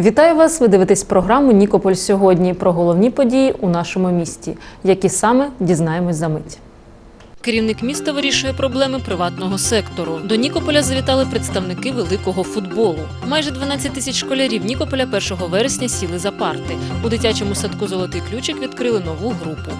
Вітаю вас! Ви дивитесь програму Нікополь сьогодні про головні події у нашому місті. Які саме дізнаємось за мить. Керівник міста вирішує проблеми приватного сектору. До Нікополя завітали представники великого футболу. Майже 12 тисяч школярів Нікополя 1 вересня сіли за парти. У дитячому садку Золотий ключик відкрили нову групу.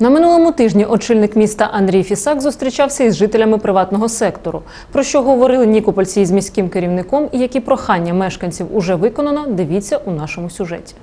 На минулому тижні очільник міста Андрій Фісак зустрічався із жителями приватного сектору. Про що говорили нікопольці із міським керівником і які прохання мешканців уже виконано, дивіться у нашому сюжеті.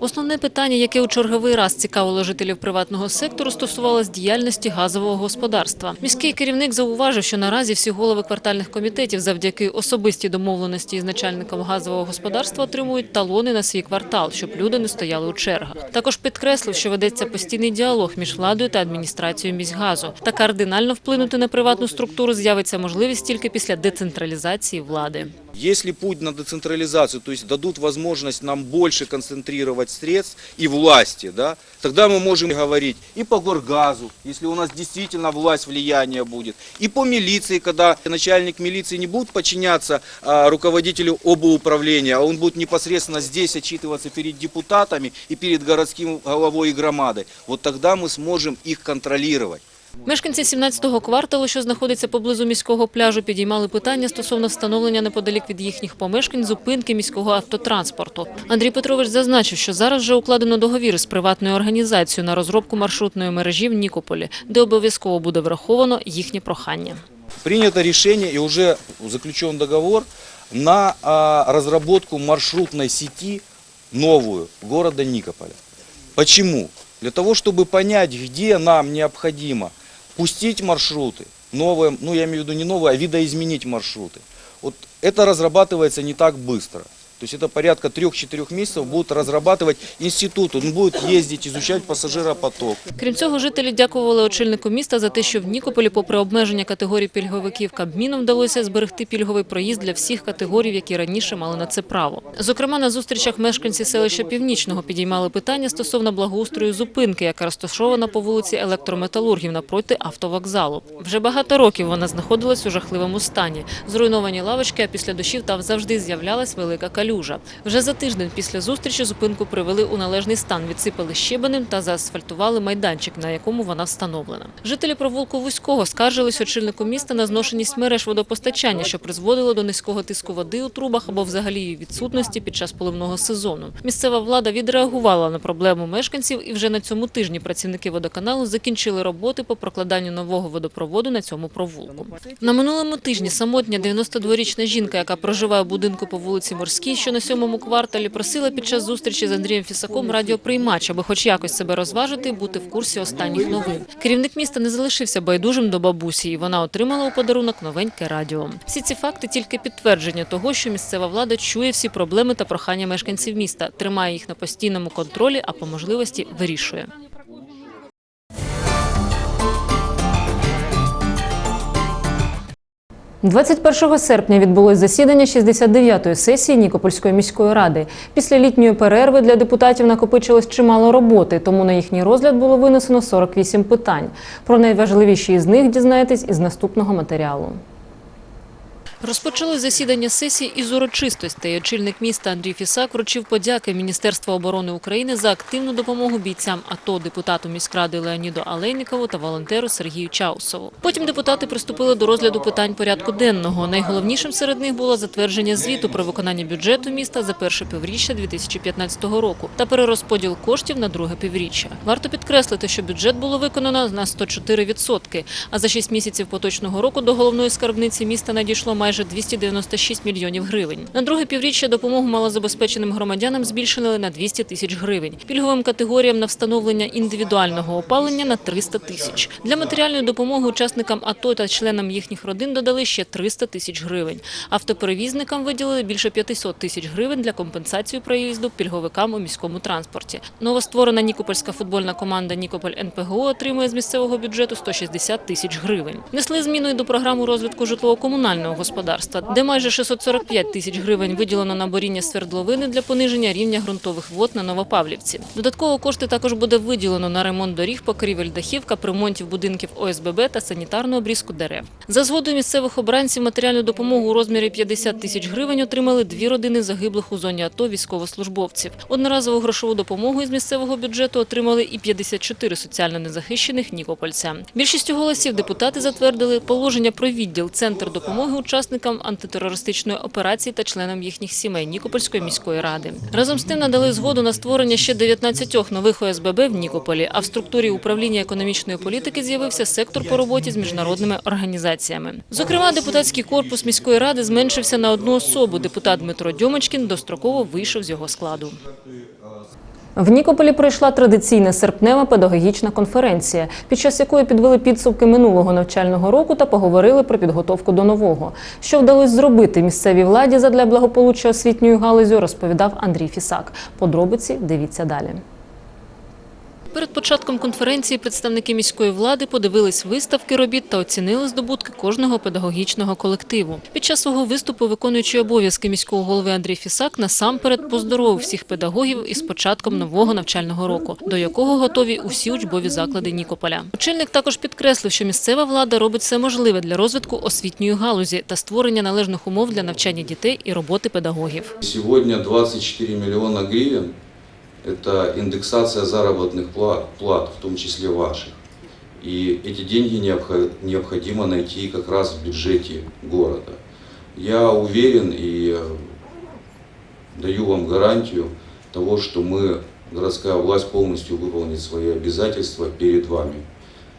Основне питання, яке у черговий раз цікавило жителів приватного сектору, стосувалось діяльності газового господарства. Міський керівник зауважив, що наразі всі голови квартальних комітетів завдяки особистій домовленості із начальником газового господарства отримують талони на свій квартал, щоб люди не стояли у чергах. Також підкреслив, що ведеться постійний діалог між владою та адміністрацією міськгазу. Та кардинально вплинути на приватну структуру з'явиться можливість тільки після децентралізації влади. Если путь на децентрализацию, то есть дадут возможность нам больше концентрировать средств и власти, да, тогда мы можем говорить и по горгазу, если у нас действительно власть, влияние будет, и по милиции, когда начальник милиции не будет подчиняться а, руководителю обуправления, а он будет непосредственно здесь отчитываться перед депутатами и перед городским головой и громадой, вот тогда мы сможем их контролировать. Мешканці 17-го кварталу, що знаходиться поблизу міського пляжу, підіймали питання стосовно встановлення неподалік від їхніх помешкань зупинки міського автотранспорту. Андрій Петрович зазначив, що зараз вже укладено договір з приватною організацією на розробку маршрутної мережі в Нікополі, де обов'язково буде враховано їхнє прохання. принято решение и уже заключен договор на а, разработку маршрутной сети новую города Никополя. Почему? Для того, чтобы понять, где нам необходимо пустить маршруты, новые, ну я имею в виду не новые, а видоизменить маршруты. Вот это разрабатывается не так быстро. То есть это порядка 3-4 месяцев будут разрабатывать институт, он будет ездить, изучать пассажиропоток. Крім цього, жителі дякували очільнику міста за те, що в Нікополі, попри обмеження категорій пільговиків, Кабміном вдалося зберегти пільговий проїзд для всіх категорій, які раніше мали на це право. Зокрема, на зустрічах мешканці селища Північного підіймали питання стосовно благоустрою зупинки, яка розташована по вулиці Електрометалургів напроти автовокзалу. Вже багато років вона знаходилась у жахливому стані. Зруйновані лавочки, а після дощів там завжди з'являлась велика калюжа. Вже за тиждень після зустрічі зупинку привели у належний стан, відсипали щебенем та заасфальтували майданчик, на якому вона встановлена. Жителі провулку Вузького скаржились очільнику міста на зношеність мереж водопостачання, що призводило до низького тиску води у трубах або взагалі її відсутності під час поливного сезону. Місцева влада відреагувала на проблему мешканців, і вже на цьому тижні працівники водоканалу закінчили роботи по прокладанню нового водопроводу на цьому провулку. На минулому тижні самотня 92-річна жінка, яка проживає у будинку по вулиці Морській, що на сьомому кварталі, просила під час зустрічі з Андрієм Фісаком радіоприймач, аби хоч якось себе розважити і бути в курсі останніх новин. Керівник міста не залишився байдужим до бабусі, і вона отримала у подарунок новеньке радіо. Всі ці факти тільки підтвердження того, що місцева влада чує всі проблеми та прохання мешканців міста, тримає їх на постійному контролі, а по можливості вирішує. – 21 серпня відбулось засідання 69-ї сесії Нікопольської міської ради. Після літньої перерви для депутатів накопичилось чимало роботи, тому на їхній розгляд було винесено 48 питань. Про найважливіші із них дізнаєтесь із наступного матеріалу. Розпочали засідання сесії із урочистостей. Очільник міста Андрій Фісак вручив подяки Міністерства оборони України за активну допомогу бійцям АТО, депутату міськради Леоніду Алейникову та волонтеру Сергію Чаусову. Потім депутати приступили до розгляду питань порядку денного. Найголовнішим серед них було затвердження звіту про виконання бюджету міста за перше півріччя 2015 року та перерозподіл коштів на друге півріччя. Варто підкреслити, що бюджет було виконано на 104%, а за 6 місяців поточного року до головної скарбниці міста надійшло майже 296 мільйонів гривень. На друге півріччя допомогу малозабезпеченим громадянам збільшили на 200 тисяч гривень. Пільговим категоріям на встановлення індивідуального опалення на 300 тисяч. Для матеріальної допомоги учасникам АТО та членам їхніх родин додали ще 300 тисяч гривень. Автоперевізникам виділили більше 500 тисяч гривень для компенсації проїзду пільговикам у міському транспорті. Новостворена Нікопольська футбольна команда Нікополь НПГО отримує з місцевого бюджету 160 тисяч гривень. Несли зміну і до програми розвитку житлово-комунального господарства господарства, де майже 645 тисяч гривень виділено на боріння свердловини для пониження рівня ґрунтових вод на Новопавлівці. Додатково кошти також буде виділено на ремонт доріг, покрівель дахів, капремонтів будинків ОСББ та санітарну обрізку дерев. За згодою місцевих обранців матеріальну допомогу у розмірі 50 тисяч гривень отримали дві родини загиблих у зоні АТО військовослужбовців. Одноразову грошову допомогу із місцевого бюджету отримали і 54 соціально незахищених нікопольця. Більшістю голосів депутати затвердили положення про відділ Центр допомоги учасникам антитерористичної операції та членам їхніх сімей Нікопольської міської ради. Разом з тим надали згоду на створення ще 19 нових ОСББ в Нікополі, а в структурі управління економічної політики з'явився сектор по роботі з міжнародними організаціями. Зокрема, депутатський корпус міської ради зменшився на одну особу. Депутат Дмитро Дьомочкін достроково вийшов з його складу. В Нікополі пройшла традиційна серпнева педагогічна конференція, під час якої підвели підсумки минулого навчального року та поговорили про підготовку до нового. Що вдалося зробити місцевій владі задля благополуччя освітньої галузі, розповідав Андрій Фісак. Подробиці дивіться далі. Перед початком конференції представники міської влади подивились виставки робіт та оцінили здобутки кожного педагогічного колективу. Під час свого виступу виконуючий обов'язки міського голови Андрій Фісак насамперед поздоровив всіх педагогів із початком нового навчального року, до якого готові усі учбові заклади Нікополя. Очільник також підкреслив, що місцева влада робить все можливе для розвитку освітньої галузі та створення належних умов для навчання дітей і роботи педагогів. Сегодня 24 миллиона гривен – это индексация заработных плат, плат, в том числе ваших. И эти деньги необхо- необходимо найти как раз в бюджете города. Я уверен и э, даю вам гарантию того, что мы, городская власть, полностью выполнит свои обязательства перед вами.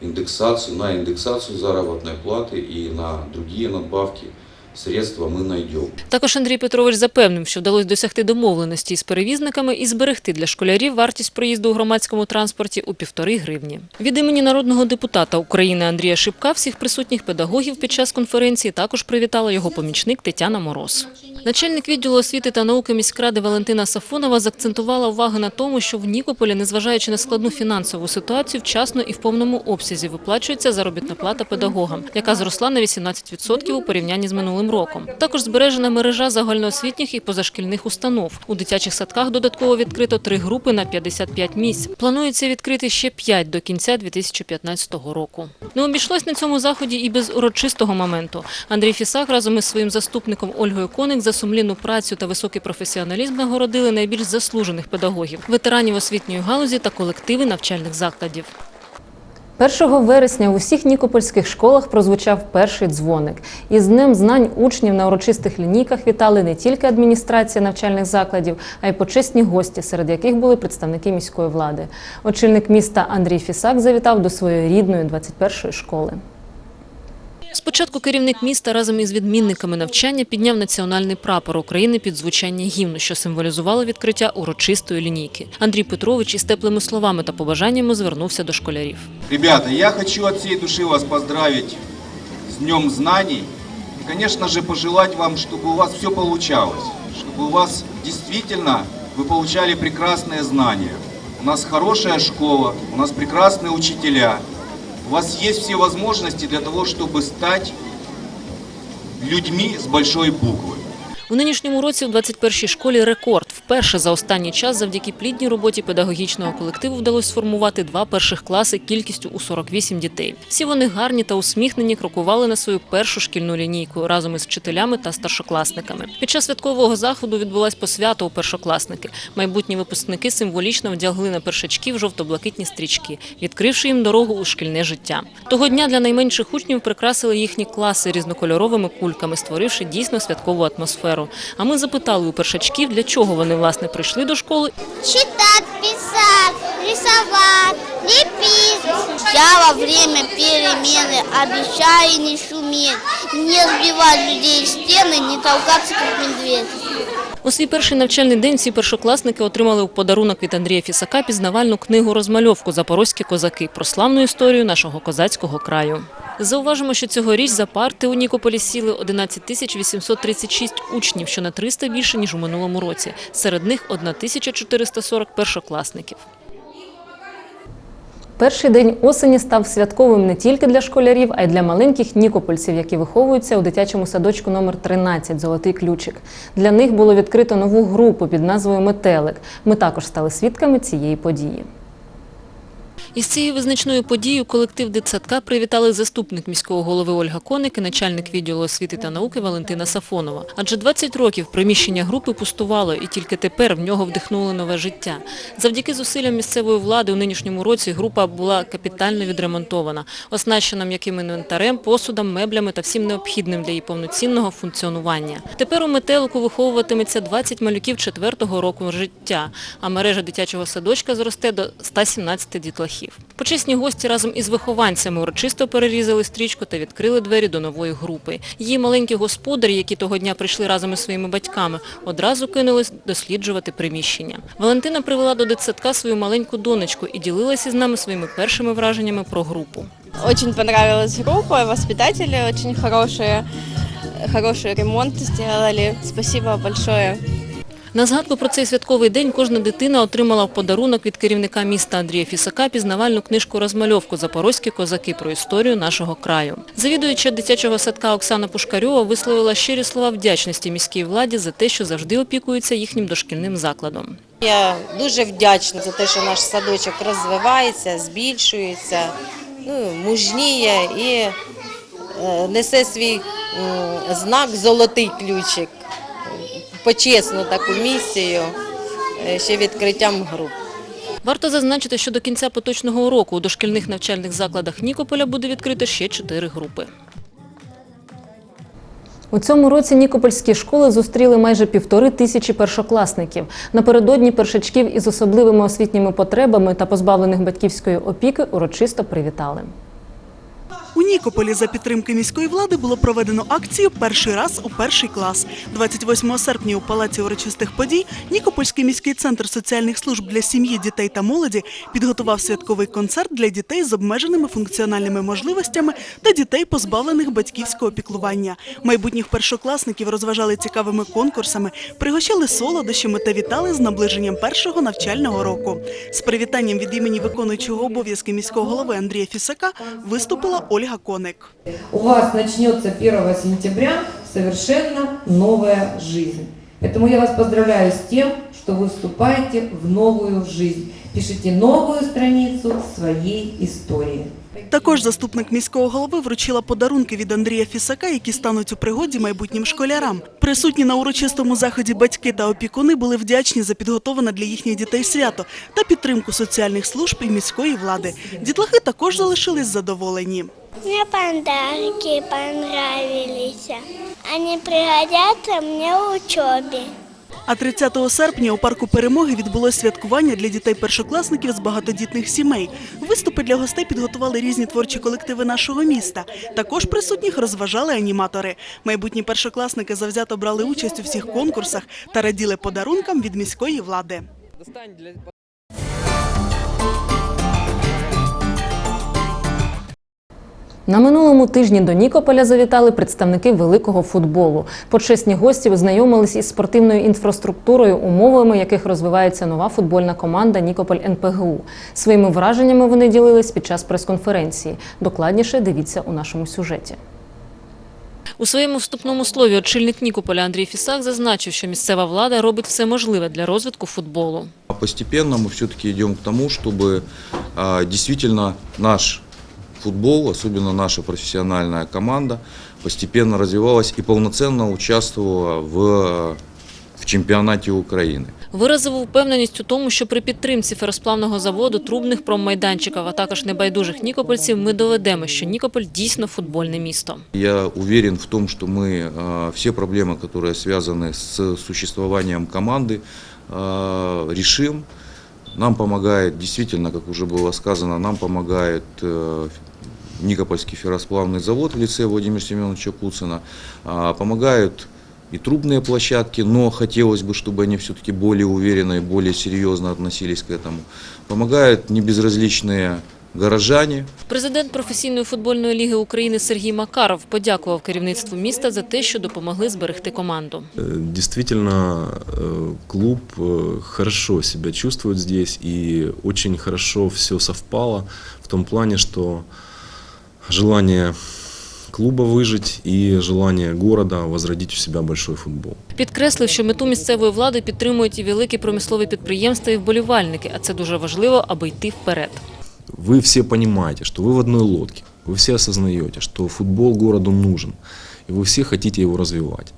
Индексацию, на индексацию заработной платы и на другие надбавки средства мы найдем. Також Андрій Петрович запевнив, що вдалося досягти домовленості із перевізниками і зберегти для школярів вартість проїзду у громадському транспорті у півтори гривні. Від імені народного депутата України Андрія Шипка всіх присутніх педагогів під час конференції також привітала його помічник Тетяна Мороз. Начальник відділу освіти та науки міськради Валентина Сафонова заакцентувала увагу на тому, що в Нікополі, незважаючи на складну фінансову ситуацію, вчасно і в повному обсязі виплачується заробітна плата педагогам, яка зросла на 18% у порівнянні з минулим роком. Також збережена мережа загальноосвітніх і позашкільних установ. У дитячих садках додатково відкрито три групи на 55 місць. Планується відкрити ще 5 до кінця 2015 року. Не обійшлось на цьому заході і без урочистого моменту. Андрій Фісак разом із своїм заступником Ольгою Коник за сумлінну працю та високий професіоналізм нагородили найбільш заслужених педагогів, ветеранів освітньої галузі та колективи навчальних закладів. 1 вересня в усіх нікопольських школах прозвучав перший дзвоник. Із Днем знань учнів на урочистих лінійках вітали не тільки адміністрація навчальних закладів, а й почесні гості, серед яких були представники міської влади. Очільник міста Андрій Фісак завітав до своєї рідної 21-ї школи. Спочатку керівник міста разом із відмінниками навчання підняв національний прапор України під звучання гімну, що символізувало відкриття урочистої лінійки. Андрій Петрович із теплими словами та побажаннями звернувся до школярів. Ребята, я хочу от всей души вас поздравить с Днем Знаний. И, конечно же, пожелать вам, чтобы у вас все получалось. Чтобы у вас действительно вы получали прекрасные знания. У нас хорошая школа, у нас прекрасные учителя. У вас есть все возможности для того, чтобы стать людьми с большой буквы. У нинішньому році у 21-й школі рекорд. Вперше за останній час завдяки плідній роботі педагогічного колективу вдалося сформувати два перших класи кількістю у 48 дітей. Всі вони гарні та усміхнені крокували на свою першу шкільну лінійку разом із вчителями та старшокласниками. Під час святкового заходу відбулась посвята у першокласники. Майбутні випускники символічно вдягли на першачків жовто-блакитні стрічки, відкривши їм дорогу у шкільне життя. Того дня для найменших учнів прикрасили їхні класи різнокольоровими кульками, створивши дійсно святкову атмосферу. А ми запитали у першачків, для чого вони власне прийшли до школи читать, писать, рисовать, лепить. Я во время перемены обещаю не шуметь, не сбивать людей в стены, не толкаться как медведь. У свій перший навчальний день всі першокласники отримали у подарунок від Андрія Фісака пізнавальну книгу розмальовку Запорозькі козаки про славну історію нашого козацького краю. Зауважимо, що цьогоріч за парти у Нікополі сіли 11 тисяч 836 учнів, що на 300 більше, ніж у минулому році. Серед них 1440 першокласників. Перший день осені став святковим не тільки для школярів, а й для маленьких нікопольців, які виховуються у дитячому садочку номер 13 Золотий ключик. Для них було відкрито нову групу під назвою Метелик. Ми також стали свідками цієї події. Із цією визначною подією колектив дитсадка привітали заступник міського голови Ольга Коник і начальник відділу освіти та науки Валентина Сафонова. Адже 20 років приміщення групи пустувало, і тільки тепер в нього вдихнули нове життя. Завдяки зусиллям місцевої влади у нинішньому році група була капітально відремонтована, оснащена м'яким інвентарем, посудом, меблями та всім необхідним для її повноцінного функціонування. Тепер у метелику виховуватиметься 20 малюків четвертого року життя, а мережа дитячого садочка зросте до 117 дітлахів. Почесні гості разом із вихованцями урочисто перерізали стрічку та відкрили двері до нової групи. Її маленькі господарі, які того дня прийшли разом із своїми батьками, одразу кинулись досліджувати приміщення. Валентина привела до дитсадка свою маленьку донечку і ділилася з нами своїми першими враженнями про групу. Очень понравилась группа, воспитатели очень хорошие, хороший ремонт сделали. Спасибо большое. На згадку про цей святковий день кожна дитина отримала в подарунок від керівника міста Андрія Фісака пізнавальну книжку-розмальовку «Запорозькі козаки» про історію нашого краю. Завідуюча дитячого садка Оксана Пушкарьова висловила щирі слова вдячності міській владі за те, що завжди опікується їхнім дошкільним закладом. Я дуже вдячна за те, що наш садочок розвивається, збільшується, ну, мужніє і е, несе свій знак золотий ключик, почесну таку місію е, ще відкриттям груп. Варто зазначити, що до кінця поточного року у дошкільних навчальних закладах Нікополя буде відкрито ще чотири групи. У цьому році нікопольські школи зустріли майже півтори тисячі першокласників. Напередодні першачків із особливими освітніми потребами та позбавлених батьківської опіки урочисто привітали. Нікополі за підтримки міської влади було проведено акцію Перший раз у перший клас. 28 серпня у палаці урочистих подій Нікопольський міський центр соціальних служб для сім'ї, дітей та молоді підготував святковий концерт для дітей з обмеженими функціональними можливостями та дітей, позбавлених батьківського піклування. Майбутніх першокласників розважали цікавими конкурсами, пригощали солодощами та вітали з наближенням першого навчального року. З привітанням від імені виконуючого обов'язки міського голови Андрія Фісака виступила Ольга Коник. у вас начнется 1 сентября совершенно новая жизнь. Поэтому я вас поздравляю с тем, что вы вступаете в новую жизнь. Пишите новую страницу своей истории. Також заступник міського голови вручила подарунки від Андрія Фісака, які стануть у пригоді майбутнім школярам. Присутні на урочистому заході батьки та опікуни були вдячні за підготовлене для їхніх дітей свято та підтримку соціальних служб і міської влади. Дітлахи також залишились задоволені. Мне подарки понравились. Они пригодятся мне в учебе. А 30 серпня у парку перемоги відбулось святкування для дітей-першокласників з багатодітних сімей. Виступи для гостей підготували різні творчі колективи нашого міста. Також присутніх розважали аніматори. Майбутні першокласники завзято брали участь у всіх конкурсах та раділи подарункам від міської влади. На минулому тижні до Нікополя завітали представники великого футболу. Почесні гості ознайомились із спортивною інфраструктурою, умовами яких розвивається нова футбольна команда Нікополь НПГУ. Своїми враженнями вони ділились під час прес-конференції. Докладніше дивіться у нашому сюжеті. У своєму вступному слові очільник Нікополя Андрій Фісак зазначив, що місцева влада робить все можливе для розвитку футболу. Постепенно мы все-таки идем к тому, чтобы а, действительно наш футбол, особенно наша профессиональная команда, постепенно развивалась и полноценно участвовала в, в чемпионате Украины. Виразив впевненість у тому, що при підтримці феросплавного заводу, трубних промайданчиків, а також небайдужих нікопольців ми доведемо, що Нікополь дійсно футбольне місто. Я уверен в том, что мы а, все проблемы, которые связаны с существованием команды, а, решим. Нам помогает, действительно, как уже было сказано, нам помогает э, Никопольский ферросплавный завод в лице Владимира Семеновича Куцина. А, Помогают и трубные площадки, но хотелось бы, чтобы они все-таки более уверенно и более серьезно относились к этому. Помогают небезразличные горожане, Президент професійної футбольної ліги України Сергій Макаров подякував керівництву міста за те, що допомогли зберегти команду. Э, Действительно, э, клуб э, хорошо себя чувствует здесь и очень хорошо все совпало в том плане, что желание клуба выжить и желание города возродить у себя большой футбол. Підкреслив, що мету місцевої влади підтримують і великі промислові підприємства і вболівальники, а це дуже важливо, аби йти вперед. Вы все понимаете, что вы в одной лодке, вы все осознаете, что футбол городу нужен, и вы все хотите его развивать.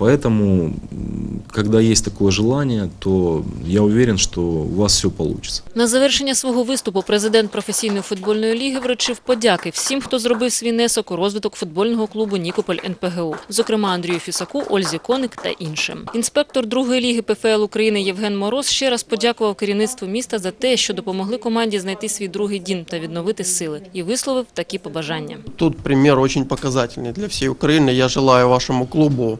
Поэтому, м, когда есть такое желание, то я уверен, что у вас все получится. На завершення свого виступу президент професійної футбольної ліги вручив подяки всім, хто зробив свій внесок у розвиток футбольного клубу Нікополь НПГУ, зокрема Андрію Фісаку, Ользі Коник та іншим. Інспектор другої ліги ПФЛ України Євген Мороз ще раз подякував керівництву міста за те, що допомогли команді знайти свій другий дім та відновити сили, і висловив такі побажання. Тут пример очень показательный для всей Украины. Я желаю вашему клубу э,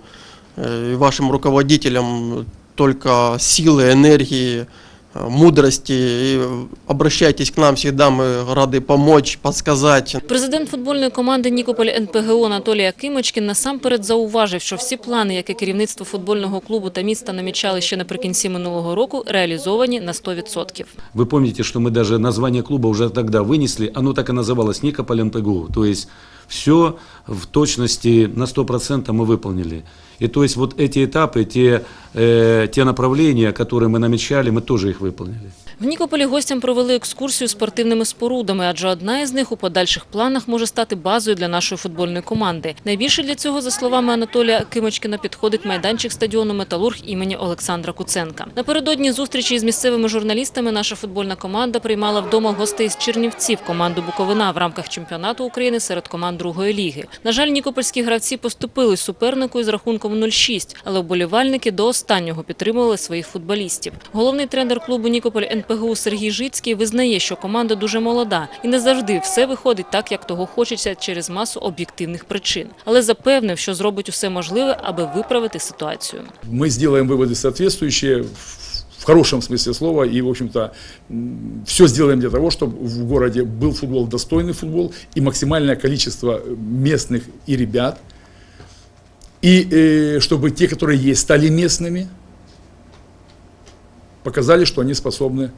и вашим руководителям только силы, энергии, э, мудрости. И обращайтесь к нам всегда, мы рады помочь, подсказать. Президент футбольної команди Нікополь НПГУ Анатолій Акимочкін насамперед зауважив, що всі плани, які керівництво футбольного клубу та міста намічали ще наприкінці минулого року, реалізовані на 100%. Вы помните, что мы даже название клуба уже тогда вынесли, оно так и называлось Никополь НПГУ. То есть все в точности на 100% мы выполнили. И то есть вот эти этапы, те, э, те направления, которые мы намечали, мы тоже их выполнили. В Нікополі гостям провели екскурсію спортивними спорудами, адже одна із них у подальших планах може стати базою для нашої футбольної команди. Найбільше для цього, за словами Анатолія Кимочкіна, підходить майданчик стадіону Металург імені Олександра Куценка. Напередодні зустрічі із місцевими журналістами наша футбольна команда приймала вдома гостей з Чернівців команду Буковина в рамках чемпіонату України серед команд другої ліги. На жаль, нікопольські гравці поступили супернику із рахунком 0-6, але вболівальники до останнього підтримували своїх футболістів. Головний тренер клубу Нікополь НПГУ Сергій Жицький визнає, що команда дуже молода і не завжди все виходить так, як того хочеться через масу об'єктивних причин. Але запевнив, що зробить усе можливе, аби виправити ситуацію. мы сделаем выводы соответствующие в- в хорошем смысле слова и, в общем-то, все сделаем для того, чтобы в городе был футбол, достойный футбол и максимальное количество местных и ребят, и э, чтобы те, которые есть, стали местными, показали, что они способны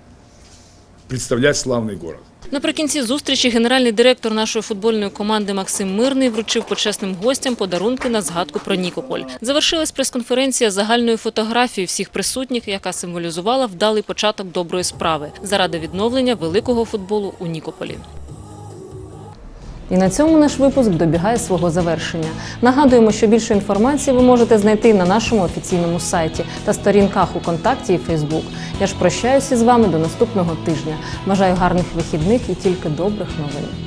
представлять славный город. Наприкінці зустрічі генеральний директор нашої футбольної команди Максим Мирний вручив почесним гостям подарунки на згадку про Нікополь. Завершилась прес-конференція загальною фотографією всіх присутніх, яка символізувала вдалий початок доброї справи заради відновлення великого футболу у Нікополі. І на цьому наш випуск добігає свого завершення. Нагадуємо, що більше інформації ви можете знайти на нашому офіційному сайті та сторінках у контакті і Фейсбук. Я ж прощаюся з вами до наступного тижня. Бажаю гарних вихідних і тільки добрих новин.